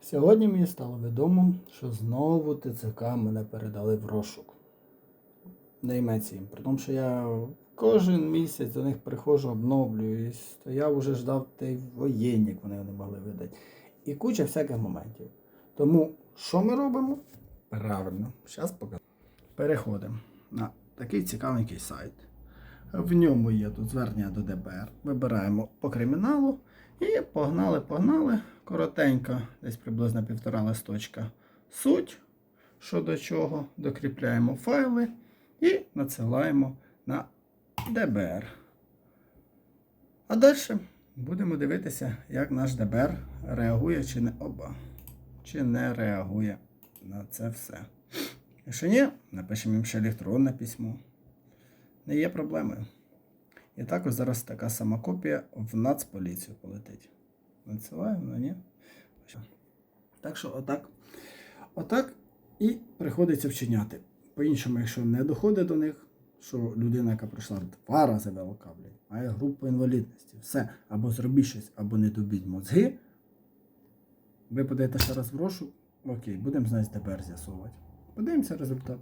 Сьогодні мені стало відомо, що знову ТЦК мене передали в розшук. Їм. При тому, що я кожен місяць до них приходжу, обновлююсь, то я вже ждав той воєнник, вони не могли видати. І куча всяких моментів. Тому що ми робимо? Правильно, зараз покажу. Переходимо на такий цікавенький сайт. В ньому є тут звернення до ДБР. Вибираємо по криміналу і погнали, погнали. Коротенько, десь приблизно півтора листочка. Суть, що до чого, докріпляємо файли і надсилаємо на ДБР. А далі будемо дивитися, як наш ДБР реагує чи не оба, чи не реагує на це все. Якщо ні, напишемо їм ще електронне письмо. Не є проблемою. І також зараз така сама копія в Нацполіцію полетить. Надсилаємо, ну ні. Так що отак. Отак і приходиться вчиняти. По-іншому, якщо не доходить до них, що людина, яка пройшла два рази ВЛК, блядь, має групу інвалідності, все, або зробіть щось, або не добіть мозги. Ви подаєте ще раз в розшук, окей, будемо знати ДБР з'ясовувати. Подивимося результат.